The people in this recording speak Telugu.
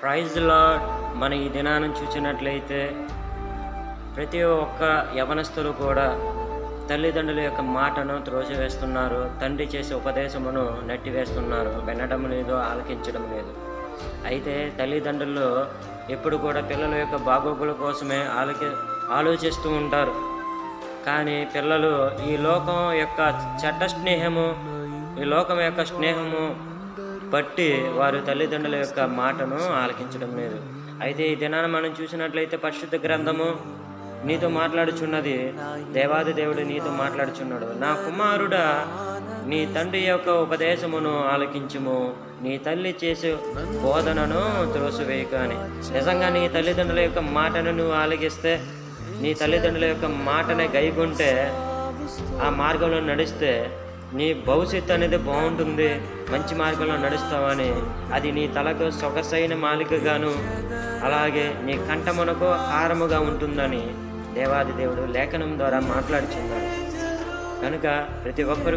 ప్రైజ్లో మన ఈ దినాన్ని చూసినట్లయితే ప్రతి ఒక్క యవనస్తులు కూడా తల్లిదండ్రుల యొక్క మాటను త్రోసివేస్తున్నారు. తండ్రి చేసే ఉపదేశమును నెట్టివేస్తున్నారు. వినడం లేదు ఆలకించడం లేదు. అయితే తల్లిదండ్రులు ఎప్పుడు కూడా పిల్లల యొక్క బాగోగుల కోసమే ఆలకి ఆలోచిస్తూ ఉంటారు. కానీ పిల్లలు ఈ లోకం యొక్క చెడ్డ స్నేహము ఈ లోకం యొక్క స్నేహము బట్టి వారు తల్లిదండ్రుల యొక్క మాటను ఆలకించడం లేదు. అయితే ఈ దినాన మనం చూసినట్లయితే పరిశుద్ధ గ్రంథము నీతో మాట్లాడుచున్నది. దేవాది దేవుడు నీతో మాట్లాడుచున్నాడు. నా కుమారుడా నీ తండ్రి యొక్క ఉపదేశమును ఆలకించుము. నీ తల్లి చేసే బోధనను త్రోసివేయక అని. నిజంగా నీ తల్లిదండ్రుల యొక్క మాటను నువ్వు ఆలకిస్తే నీ తల్లిదండ్రుల యొక్క మాటనే గైకుంటే ఆ మార్గంలో నడిస్తే నీ భవిష్యత్తు అనేది బాగుంటుంది మంచి మార్గంలో నడుస్తావని అది నీ తలకు సొగసైన మాలికగాను అలాగే నీ కంఠమునకు హారముగా ఉంటుందని దేవాది దేవుడు లేఖనం ద్వారా మాట్లాడుచున్నాడు. కనుక ప్రతి ఒక్కరు